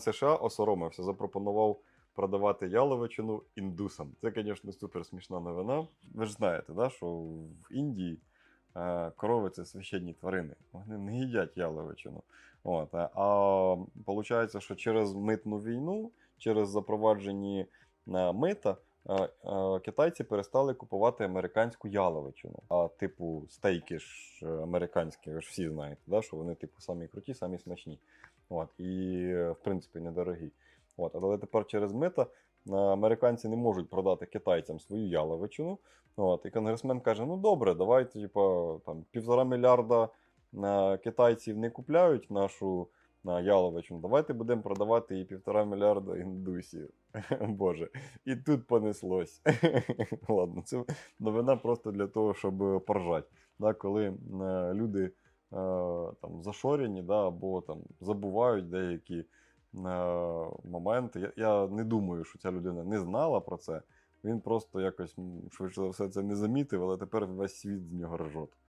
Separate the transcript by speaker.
Speaker 1: США осоромився, запропонував продавати яловичину індусам. Це, звісно, супер смішна новина. Ви ж знаєте, да, що в Індії е, корови це священні тварини. Вони не їдять яловичину. От, а, а виходить, що через митну війну, через запроваджені е, мита. Китайці перестали купувати американську яловичину. А типу стейки ж е, американські, ви ж всі знаєте, да, що вони типу самі круті, самі смачні. От, і в принципі недорогі. От, але тепер через мита е, американці не можуть продати китайцям свою яловичину. От, і конгресмен каже: ну добре, давайте, типу, там півтора мільярда е, китайців не купляють нашу на яловичину. Давайте будемо продавати її півтора мільярда індусів. Боже. І тут понеслось. Ладно, це новина просто для того, щоб поржати. Да, коли е, люди е, там зашорені, да, або там забувають деякі е, моменти. Я, я не думаю, що ця людина не знала про це. Він просто якось швидше за все це не замітив, але тепер весь світ з нього ржот.